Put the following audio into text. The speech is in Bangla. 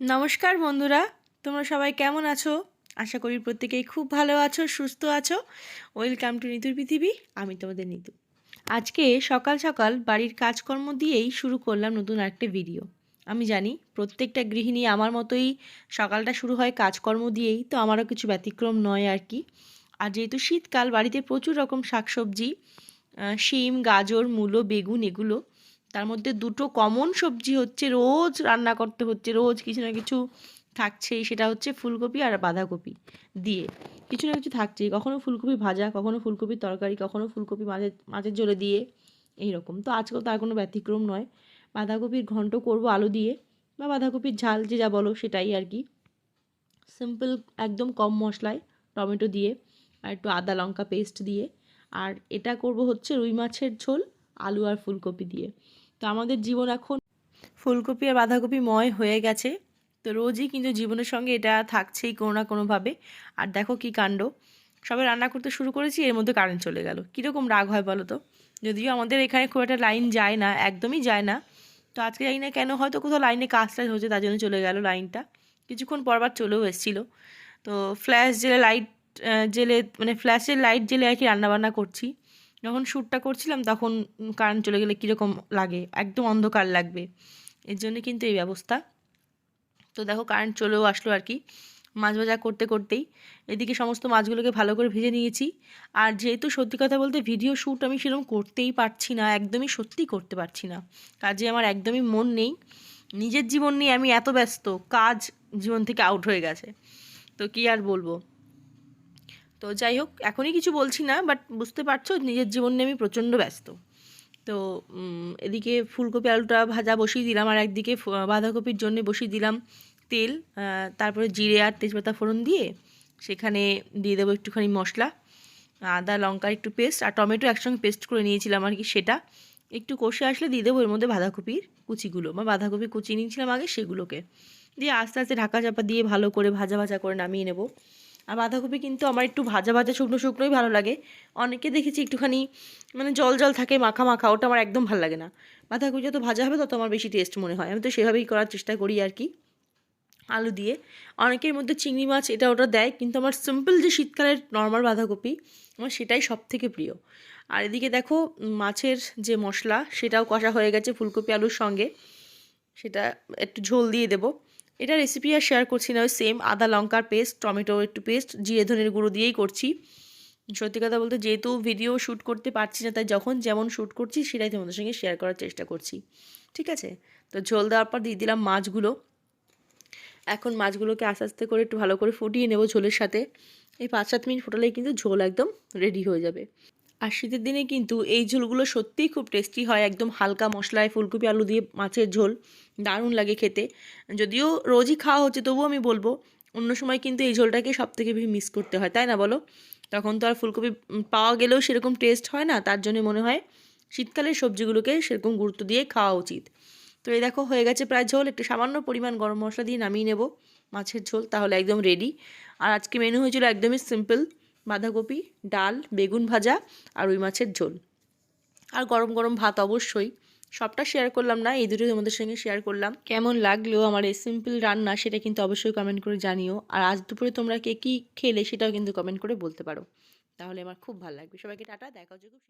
নমস্কার বন্ধুরা, তোমরা সবাই কেমন আছো? আশা করি প্রত্যেকেই খুব ভালো আছো, সুস্থ আছো। ওয়েলকাম টু নিতুর পৃথিবী, আমি তোমাদের নিতু। আজকে সকাল সকাল বাড়ির কাজকর্ম দিয়েই শুরু করলাম নতুন একটা ভিডিও আমি জানি প্রত্যেকটা গৃহিণী আমার মতোই সকালটা শুরু হয় কাজকর্ম দিয়েই, তো আমারও কিছু ব্যতিক্রম নয় আর কি। আর যেহেতু শীতকাল, বাড়িতে প্রচুর রকম শাকসবজি শিম, গাজর, মূলো, বেগুন এগুলো তার মধ্যে দুটো কমন সবজি হচ্ছে রোজ রান্না করতে হচ্ছে, রোজ কিছু না কিছু থাকছেই, সেটা হচ্ছে ফুলকপি আর বাঁধাকপি দিয়ে। কিছু না কিছু থাকছেই, কখনো ফুলকপি ভাজা, কখনো ফুলকপির তরকারি, কখনো ফুলকপি মাছের মাছের ঝোলে দিয়ে, এইরকম। তো আজকেও তার কোনো ব্যতিক্রম নয়। বাঁধাকপির ঘন্ট করব আলু দিয়ে বা বাঁধাকপির ঝাল যে যা বলো সেটাই আর কি। সিম্পল একদম কম মশলায় টমেটো দিয়ে আর একটু আদা লঙ্কা পেস্ট দিয়ে। আর এটা করব হচ্ছে রুই মাছের ঝোল, আলু আর ফুলকপি দিয়ে। তো আমাদের জীবন এখন ফুলকপি আর বাঁধাকপি ময় হয়ে গেছে। তো রোজই কিন্তু জীবনের সঙ্গে এটা থাকছেই কোনো না কোনোভাবে। আর দেখো কি কাণ্ড। সবাই রান্না করতে শুরু করেছি, এর মধ্যে কারেন্ট চলে গেল। কীরকম রাগ হয় বলো তো? যদিও আমাদের এখানে খুব একটা লাইন যায় না, একদমই যায় না। তো আজকে জানি না কেন হয়তো কোথাও লাইনে কাজ টাজ হচ্ছে, তার জন্য চলে গেল লাইনটা কিছুক্ষণ পরবার চলেও এসেছিল। তো ফ্ল্যাশ জেলে লাইট জেলে মানে ফ্ল্যাশের লাইট জেলে আর কি রান্নাবান্না করছি। যখন শ্যুটটা করছিলাম তখন কারেন্ট চলে গেলে কীরকম লাগে? একদম অন্ধকার লাগবে। এর জন্য কিন্তু এই ব্যবস্থা। তো দেখো, কারেন্ট চলেও আসলো আর কি। মাছ ভাজা করতে করতেই এদিকে সমস্ত মাছগুলোকে ভালো করে ভেজে নিয়েছি। আর যেহেতু সত্যি কথা বলতে ভিডিও শ্যুট আমি সেরকম করতেই পারছি না, একদমই সত্যিই করতে পারছি না। কাজে আমার একদমই মন নেই। নিজের জীবন নিয়ে আমি এত ব্যস্ত, কাজ জীবন থেকে আউট হয়ে গেছে। তো কি আর বলব? তো যাই হোক, এখনই কিছু বলছি না বাট বুঝতে পারছ নিজের জীবন নিয়ে আমি প্রচণ্ড ব্যস্ত। তো এদিকে ফুলকপি আলুটা ভাজা বসিয়ে দিলাম, আর একদিকে বাঁধাকপির জন্য বসিয়ে দিলাম তেল তারপরে জিরে আর তেজপাতা ফোড়ন দিয়ে সেখানে দিয়ে দেবো একটুখানি মশলা, আদা, লঙ্কার একটু পেস্ট আর টমেটো একসঙ্গে পেস্ট করে নিয়েছিলাম আর কি সেটা। একটু কষে আসলে দিয়ে দেবো এর মধ্যে বাঁধাকপির কুচিগুলো, বা বাঁধাকপি কুচি নিয়েছিলাম আগে সেগুলোকে। দিয়ে আস্তে আস্তে ঢাকা চাপা দিয়ে ভালো করে ভাজা ভাজা করে নামিয়ে নেব। আর বাঁধাকপি কিন্তু আমার একটু ভাজা ভাজা শুকনো শুকনোই ভালো লাগে। অনেকে দেখেছি একটুখানি মানে জল জল থাকে, মাখা মাখা, ওটা আমার একদম ভালো লাগে না। বাঁধাকপি যত ভাজা হবে তত আমার বেশি টেস্ট মনে হয়। আমি তো সেভাবেই করার চেষ্টা করি আর কি। আলু দিয়ে। অনেকের মধ্যে চিংড়ি মাছ এটা ওটা দেয়, কিন্তু আমার সিম্পল যে শীতকালের নর্মাল বাঁধাকপি আমার সেটাই সব থেকে প্রিয়। আর এদিকে দেখো মাছের যে মশলা, সেটাও কষা হয়ে গেছে ফুলকপি, আলুর সঙ্গে। সেটা একটু ঝোল দিয়ে দেবো। এটা রেসিপি আর শেয়ার করছি না, ওই সেম আদা, লঙ্কার পেস্ট টমেটো একটু পেস্ট জিরে, ধনের গুঁড়ো দিয়েই করছি। সত্যি কথা বলতে যেহেতু ভিডিও শ্যুট করতে পারছি না, তাই যখন যেমন শ্যুট করছি, সেটাই তোমাদের সঙ্গে শেয়ার করার চেষ্টা করছি। ঠিক আছে? তো ঝোল দেওয়ার পর দিয়ে দিলাম মাছগুলো। এখন মাছগুলোকে আস্তে আস্তে করে একটু ভালো করে ফুটিয়ে নেব ঝোলের সাথে। এই পাঁচ সাত মিনিট ফোটালেই কিন্তু ঝোল একদম রেডি হয়ে যাবে। আর শীতের দিনে কিন্তু এই ঝোলগুলো সত্যিই খুব টেস্টি হয়। একদম হালকা মশলায় ফুলকপি, আলু দিয়ে মাছের ঝোল। দারুণ লাগে খেতে। যদিও রোজই খাওয়া হচ্ছে, তবুও আমি বলব, অন্য সময় কিন্তু এই ঝোলটাকে সব থেকে বেশি মিস করতে হয়, তাই না বলো? তখন তো আর ফুলকপি পাওয়া গেলেও সেরকম টেস্ট হয় না, তার জন্য মনে হয় শীতকালের সবজিগুলোকে সেরকম গুরুত্ব দিয়ে খাওয়া উচিত। তো এই দেখো, হয়ে গেছে প্রায় ঝোল। একটু সামান্য পরিমাণ গরম মশলা দিয়ে নামিয়ে নেব মাছের ঝোল, তাহলে একদম রেডি আর আজকে মেনু হয়েছিল একদমই সিম্পল বাঁধাকপি, ডাল, বেগুন ভাজা আর ওই মাছের ঝোল। আর গরম গরম ভাত অবশ্যই। সবটা শেয়ার করলাম না, এই দুটোই তোমাদের সঙ্গে শেয়ার করলাম। কেমন লাগল আমার এই সিম্পল রান্না সেটা কিন্তু অবশ্যই কমেন্ট করে জানিও। আর আজ দুপুরে তোমরা কে কী খেলে সেটাও কিন্তু কমেন্ট করে বলতে পারো। তাহলে আমার খুব ভালো লাগবে। সবাইকে টাটা, দেখা হচ্ছে।